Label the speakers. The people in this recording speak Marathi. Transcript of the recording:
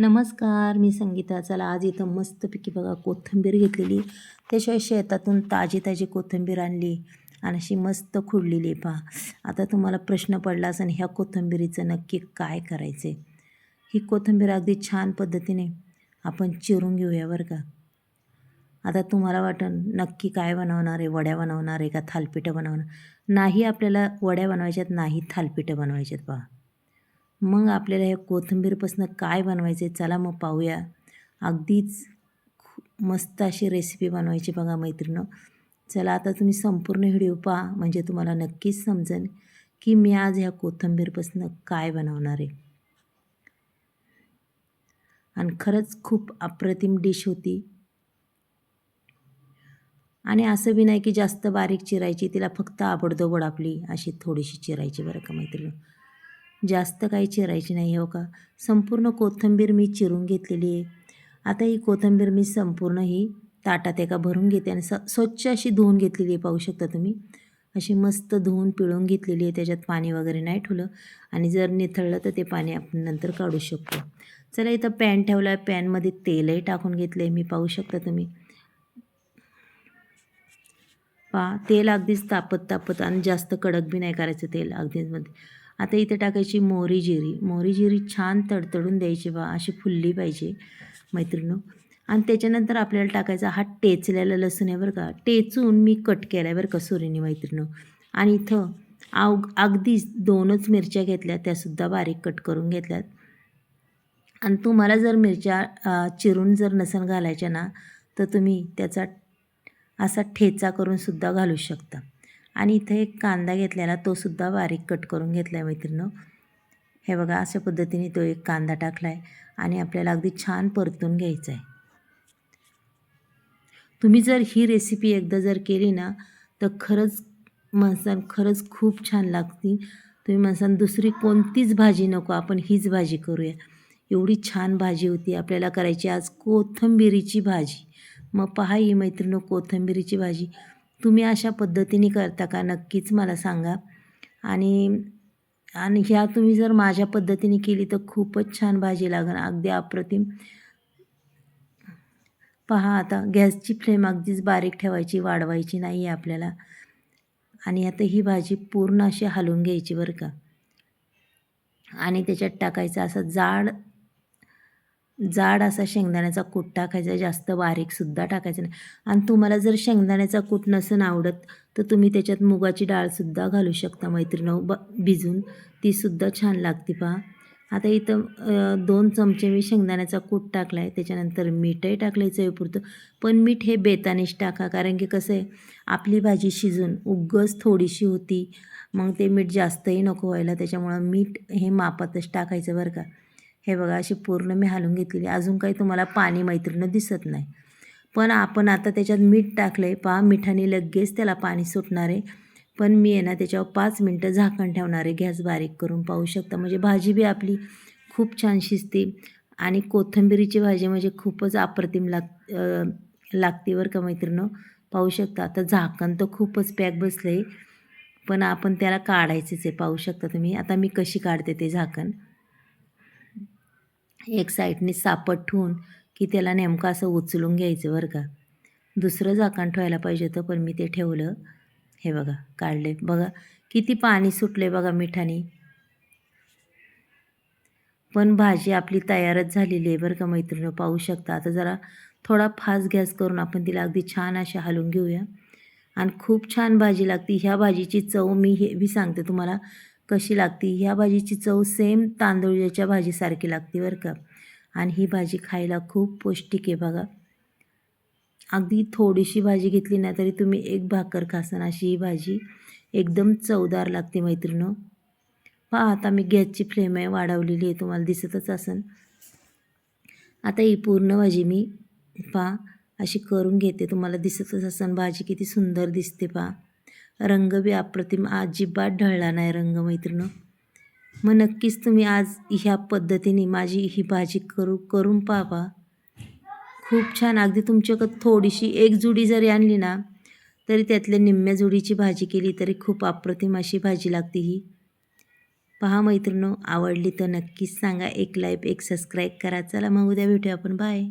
Speaker 1: नमस्कार मी संगीता. चला आज इथं मस्तपैकी बघा कोथिंबीर घेतलेली. त्याशिवाय शेतातून ताजी ताजी कोथिंबीर आणली आणि अशी मस्त खुडलेली आहे पहा. आता तुम्हाला प्रश्न पडला असं ह्या कोथिंबीरीचं नक्की काय करायचं आहे ही कोथिंबीर अगदी छान पद्धतीने आपण चिरून घेऊया बरं का. आता तुम्हाला वाटन नक्की काय बनवणार आहे? वड्या बनवणार आहे का? थालपिठं बनवणार? नाही आपल्याला वड्या बनवायच्यात नाही थालपिठं बनवायच्यात पहा. मग आपल्याला ह्या कोथिंबीरपासून काय बनवायचे चला मग पाहूया. अगदीच मस्त अशी रेसिपी बनवायची बघा मैत्रिणं. चला आता तुम्ही संपूर्ण व्हिडिओ पहा म्हणजे तुम्हाला नक्कीच समजेल की मी आज ह्या कोथिंबीरपासून काय बनवणार आहे. आणि खरंच खूप अप्रतिम डिश होती. आणि असं बी नाही की जास्त बारीक चिरायची तिला फक्त आबडदोबड आपली अशी थोडीशी चिरायची बरं का मैत्रिणी. जास्त काही चिरायची नाही हो का? संपूर्ण कोथिंबीर मी चिरून घेतलेली आहे. आता ही कोथिंबीर मी संपूर्ण ही ताटात एका भरून घेते आणि स स्वच्छ अशी धुवून घेतलेली आहे पाहू शकता तुम्ही. अशी मस्त धुवून पिळून घेतलेली आहे त्याच्यात पाणी वगैरे नाही ठेवलं. आणि जर निथळलं तर ते पाणी आपण नंतर काढू शकतो. चला इथं पॅन ठेवला आहे पॅनमध्ये तेलही टाकून घेतलं आहे मी पाहू शकता तुम्ही. पा तेल अगदीच तापत तापत आणि जास्त कडक बी नाही करायचं तेल अगदीच मध्ये. आता इथे टाकायची मोहरी जिरी. मोहरी जिरी छान तडतडून द्यायची बा अशी फुलली पाहिजे मैत्रिणं आणि त्याच्यानंतर आपल्याला टाकायचा हा टेचलेला लसूण आहे बरं का. टेचून मी कट केला आहे बरं का सुरीने मैत्रिणं आणि इथं अव अगदीच दोनच मिरच्या घेतल्या त्यासुद्धा बारीक कट करून घेतल्यात. आणि तुम्हाला जर मिरच्या चिरून जर नसन घालायच्या ना तर तुम्ही त्याचा असा ठेचा करून सुद्धा घालू शकता. आणि इथे एक कांदा घेतलेला तो सुद्धा बारीक कट करून घेतला आहे मैत्रिणं हे बघा अशा पद्धतीने तो एक कांदा टाकला आहे आणि आपल्याला अगदी छान परतून घ्यायचा आहे तुम्ही जर ही रेसिपी एकदा जर केली ना तर खरंच म्हणसान खरंच खूप छान लागते तुम्ही म्हणसान दुसरी कोणतीच भाजी नको आपण हीच भाजी करूया. एवढी छान भाजी होती आपल्याला करायची आज कोथिंबिरीची भाजी. मग पहा ही मैत्रिणी कोथिंबिरीची भाजी. तुम्ही अशा पद्धतीने करता का? नक्कीच मला सांगा. आणि आणि ह्या तुम्ही जर माझ्या पद्धतीने केली तर खूपच छान भाजी लागेल. अगदी अप्रतिम. पहा आता गॅसची फ्लेम अगदीच बारीक ठेवायची वाढवायची नाही आहे आपल्याला. आणि आता ही भाजी पूर्ण अशी हलवून घ्यायची बरं का. आणि त्याच्यात टाकायचं असं जाड जाड असा शेंगदाण्याचा कूट टाकायचा जास्त बारीकसुद्धा टाकायचं नाही. आणि तुम्हाला जर शेंगदाण्याचा कूट नसून आवडत तर तुम्ही त्याच्यात मुगाची डाळसुद्धा घालू शकता मैत्रिणी ब भिजून तीसुद्धा छान लागते पहा. आता इथं दोन चमचे मी शेंगदाण्याचा कूट टाकला आहे त्याच्यानंतर मीठही टाकलं आहे चवीपुरतं पण मीठ हे बेतानेच टाका कारण की कसं आहे आपली भाजी शिजून उगच थोडीशी होती मग ते मीठ जास्तही नको व्हायला. त्याच्यामुळं मीठ हे मापातच टाकायचं बरं का. हे बघा अशी पूर्ण मी हालून घेतलेली अजून काही तुम्हाला पाणी मैत्रीणं दिसत नाही. पण आपण आता त्याच्यात मीठ टाकलं आहे पहा मिठाने लगेच त्याला पाणी सुटणार आहे. पण मी आहे ना त्याच्यावर पाच मिनटं झाकण ठेवणार आहे. गॅस बारीक करून पाहू शकता. म्हणजे भाजी बी आपली खूप छान शिजते. आणि कोथिंबिरीची भाजी म्हणजे खूपच अप्रतिम लाग लागते बरं का मैत्रिणं. पाहू शकता. आता झाकण तर खूपच पॅक बसलं आहे पण आपण त्याला काढायचंच आहे. पाहू शकता तुम्ही. आता मी कशी काढते ते झाकण? एक साईडने सापट ठेवून की त्याला नेमकं असं उचलून घ्यायचं बरं का. दुसरं झाकण ठेवायला पाहिजे होतं पण मी ते ठेवलं. हे बघा काढले बघा किती पाणी सुटले बघा मिठाने. पण भाजी आपली तयारच झालेली आहे बरं का मैत्रिणी पाहू शकता. आता जरा थोडा फास्ट गॅस करून आपण तिला अगदी छान अशी हलवून घेऊया. आणि खूप छान भाजी लागते. ह्या भाजीची चव मी हे बी सांगते तुम्हाला. कशी लागते? ह्या भाजीची चव सेम तांदूळच्या भाजीसारखी लागते बरं का. आणि ही भाजी खायला खूप पौष्टिक आहे बघा. अगदी थोडीशी भाजी घेतली ना तरी तुम्ही एक भाकर खासान अशी ही भाजी एकदम चवदार लागते मैत्रिणं. पहा आता मी गॅसची फ्लेम आहे वाढवलेली आहे तुम्हाला दिसतच असन. आता ही पूर्ण भाजी मी पहा अशी करून घेते तुम्हाला दिसतच असन भाजी किती सुंदर दिसते पहा. रंग बी अप्रतिम. अजिबात ढळला नाही रंग मैत्रिणं. मग नक्कीच तुम्ही आज ह्या पद्धतीने माझी ही भाजी करू करून पाहा. खूप छान. अगदी तुमच्याकडं थोडीशी एक जुडी जरी आणली ना तरी त्यातल्या निम्म्या जुडीची भाजी केली तरी खूप अप्रतिम अशी भाजी लागते ही. पहा मैत्रिणो आवडली तर नक्कीच सांगा. एक लाईक एक सबस्क्राईब करा. चला मग उद्या भेटूया आपण. बाय